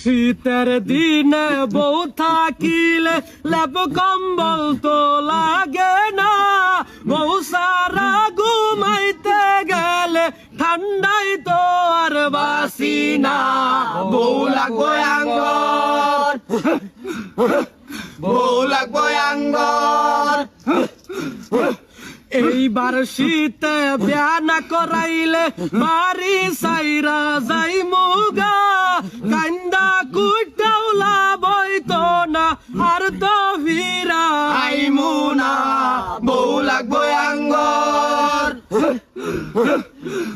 শীতের দিনে বউ থাকিলে লেপ কম্বল তো লাগে না। বউ সারা ঘুমাইতে গেলে ঠান্ডাই তো আর বাসি না। বউ লাগবো আঙ্গর। বউ লাগবো আঙ্গর। এইবার শীতে বিয়া না করাইলে বাড়ি সাইরা যাই মুগা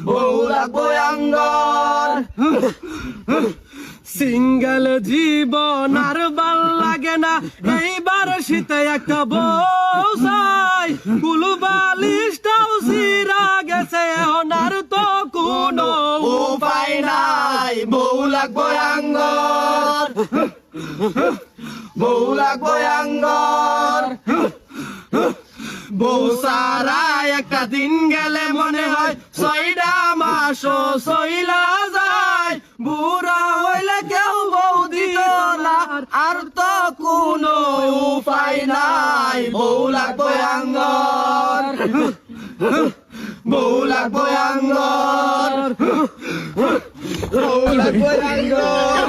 বউ লাগবো আঙ্গর সিঙ্গেল জীবন আর ভালো লাগে না। এইবার শীতে একটা বউ চাই কুলু বালিশটাও সিরা গেছে আর তো কোনো উপায় নাই। বউ লাগবো আঙ্গর বউ লাগবো আঙ্গর সারা একটা দিন গেলে মনে হয় ছয়টা মাসও সইলা যায়। বুড়া হইলে কেউ বউ দিত না, আর তো কোনো উপায় নাই। বউ লাগবো আঙ্গর। বউ লাগবো আঙ্গর। বউ আঙ্গর।